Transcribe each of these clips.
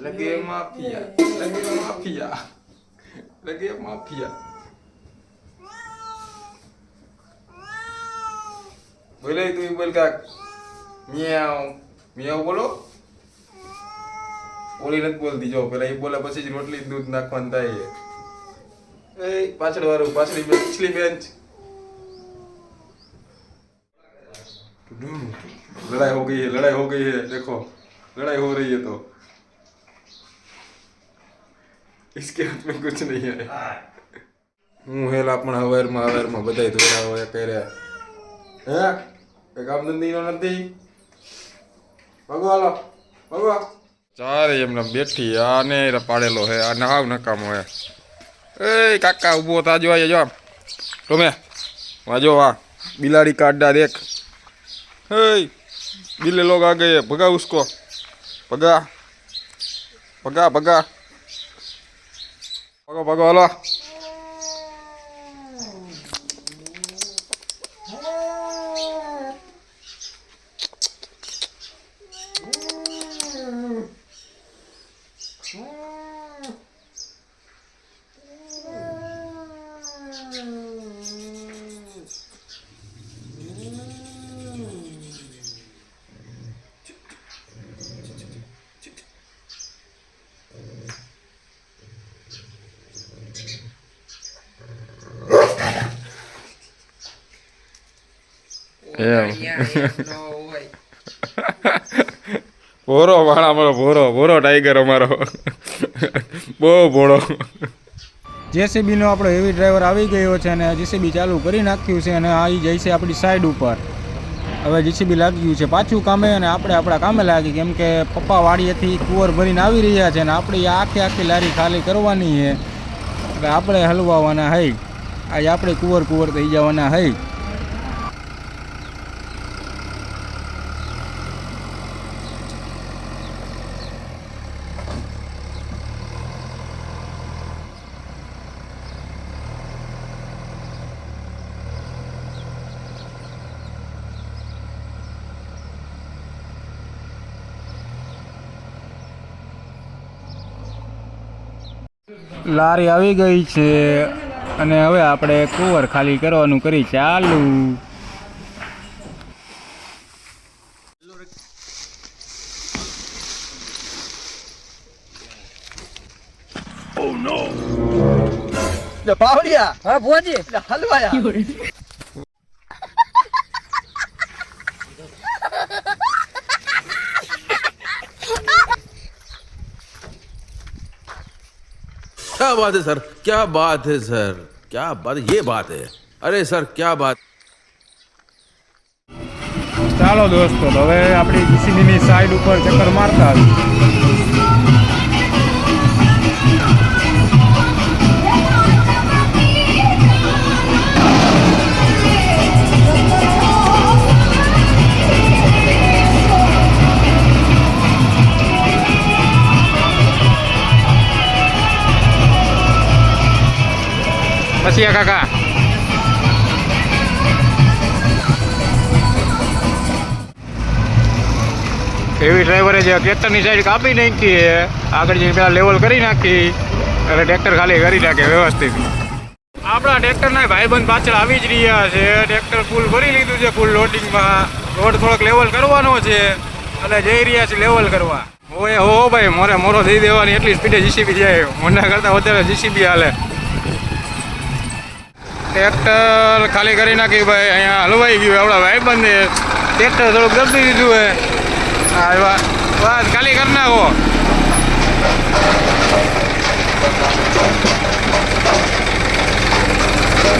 Legue mafia, legue mafia, legue mafia. બોલે તું બોલ કાક મ્યાઉ મ્યાઉ બોલો ઓલી નથી બોલતી જો પેલા એ બોલે પછી જ રોટલી દૂધ નાખવાનું થાય એ પાછળ વાળું પાછળ પાછલી બેન્ચ લડાઈ હો ગઈ હે લડાઈ હો ગઈ હે દેખો લડાઈ હો રહી હે તો इसके हाथ में कुछ नहीं है હું હેલા પણ હવારમાં હવારમાં બધાય ધોયા હોય કર્યા હે એ કામ ધંધીનો નથી ભગવાલો ભગવા ચારે એમને બેઠી આને પાડેલો હે આ નાવ નકામો હે એ કાકા ઊભો તાજો આય જો તમે વાજો વાહ બિલાડી કાઢા દેખ हे बिल्ले लोग आ गए भगा उसको भगा भगा 报告报告了。ભોરો માણા અમારો ભોરો ભોરો ટાઈગર અમારો. બહુ ભોળો. જેસીબીનો આપણો હેવી ડ્રાઈવર આવી ગયો છે અને જેસીબી ચાલુ કરી નાખ્યું છે અને આવી જાય છે આપણી સાઈડ ઉપર. હવે જેસીબી લાગી ગયું છે પાછું કામે અને આપણે આપણા કામે લાગી. કેમ કે પપ્પા વાડીએથી કુંવર ભરીને આવી રહ્યા છે અને આપણી આખી આખી લારી ખાલી કરવાની છે. એટલે આપણે હલવાવાના હઈ. આજે આપણે કુંવર કુંવર થઈ જવાના હઈ. લારી આવી ગઈ છે. અને હવે આપણે કુવર ખાલી કરવાનું કરી ચાલુ. પાવડિયા હા ભોજી હલવાયા. क्या बात है सर क्या बात है सर क्या बात ये बात है अरे सर क्या बात ચાલો દોસ્તો તો હવે આપણી જીસીબીની સાઈડ ઉપર ચક્કર મારતા આ કાકા એવી ડ્રાઈવરે જે ટ્રેક્ટરની સાઈડ કાપી નાખી આગળ જઈને પેલા લેવલ કરી નાખી. અને ટ્રેક્ટર ખાલી કરી નાખે વ્યવસ્થિત. આપણા ટ્રેક્ટરના ભાઈબંધ પાછળ આવી જ રહ્યા છે. ટ્રેક્ટર ફૂલ ભરી લીધું છે ફૂલ લોડિંગમાં રોડ થોડોક લેવલ કરવાનો છે, અને જઈ રહ્યા છે લેવલ કરવા. ઓય હો ભાઈ, મોરે મોરો થઈ દેવાની, એટલી સ્પીડે જીસીબી જાય. મોના કરતાં વધારે જીસીબી હાલે. ટ્રેક્ટર ખાલી કરી નાખી ભાઈ. અહીંયા હલવાઈ ગયું. આપણા ભાઈબંધે ટ્રેક્ટર થોડુંક દબી દીધું હે. હા વાત ખાલી કરી નાખો.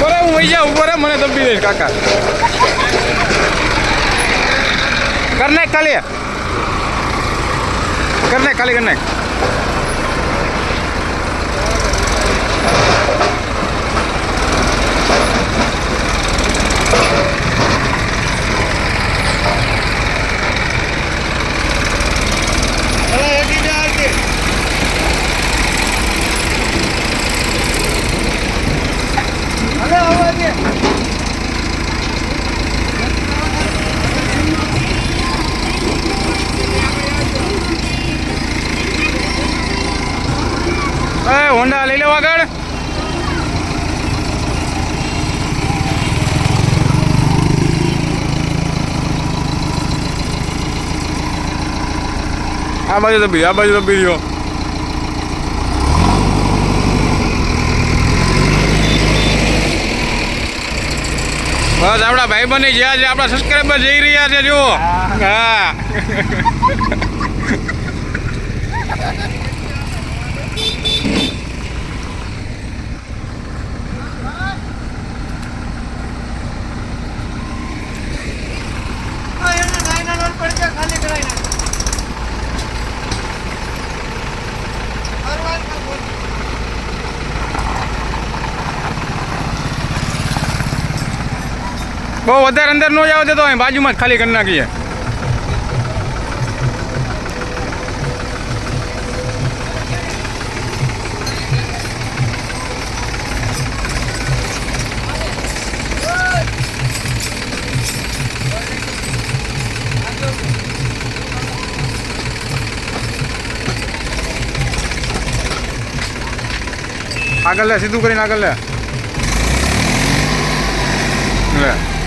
બરે હું વહી જાઉં ઉપર મને દબી દઈશ કાકા. કર નાખ ખાલી. કર નાખ ખાલી, કર નાખ. હોન્ડા લઈ લેવા આગળ. આ બાજુ દબી આ બાજુ દબી રહ્યો. બસ આપણા ભાઈ બની જ્યાં છે આપણા સબસ્ક્રાઈબર જઈ રહ્યા છે, જુઓ. હા. બહુ વધારે અંદર ન જાવ તો અહીં બાજુમાં જ ખાલી કરી નાખીએ. આગળ લે, સીધું કરીને આગળ લે. લે.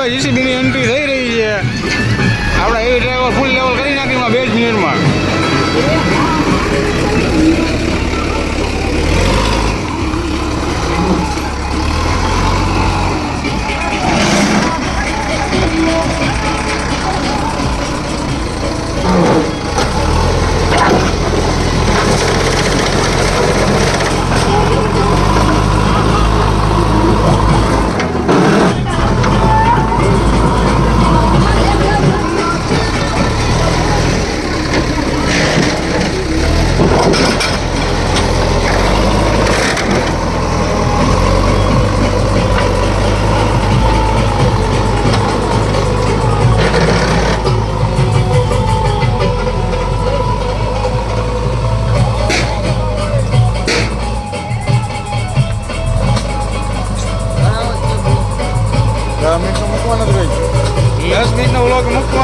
કામકાજ પૂરું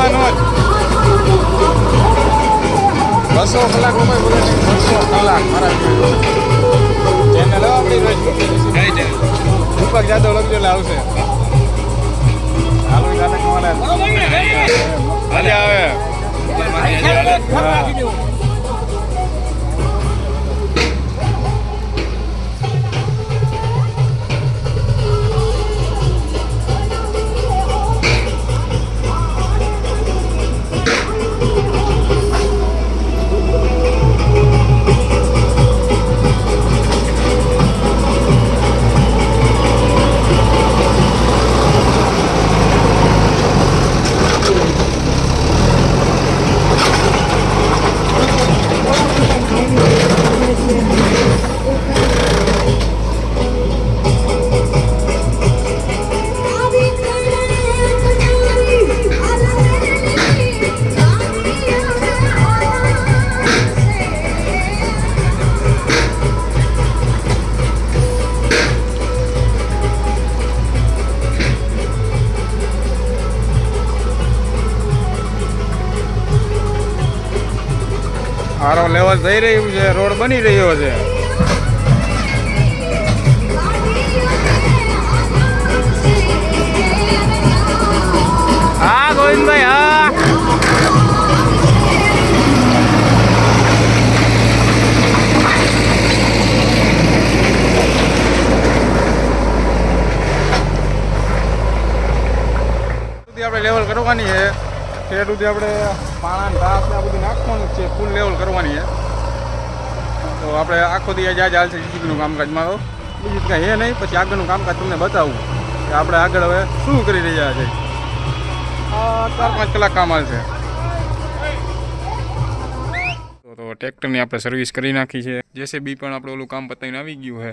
મૂકવાનો જ બસો કલાક ઉપર બોલે છે બસો કલાક મારા ચેનલ આપણી રોજ દીપક જાદવ એટલે આવશે. હાલો ગાને કમાલે આવે હારો થઈ રહ્યું છે, રોડ બની રહ્યો છે. હા, ગોવિંદભાઈ, હા. આપણે લેવલ કરવાની છે. ઠેઠ સુધી આપણે પાણા ઘાસ ને આ બધું નાખવાનું છે. ફૂલ લેવલ કરવાની છે. તો આપણે આખો દી આજે હાલશે જીજીબીનું કામકાજમાં તો બીજું કાંઈ હે નહીં. પછી આગળનું કામકાજ તમને બતાવું. કે આપણે આગળ હવે શું કરી રહ્યા છે? ચાર પાંચ કલાક કામ હાલશે તો ટ્રેક્ટરની આપણે સર્વિસ કરી નાખી છે. જેસીબી પણ આપણે ઓલું કામ પતાવીને આવી ગયું છે.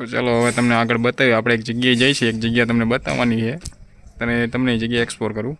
તો ચાલો હવે તમને આગળ બતાવ્યું આપણે એક જગ્યાએ જઈશું. એક જગ્યા તમને બતાવવાની છે. અને તમને એ જગ્યાએ એક્સપ્લોર કરું.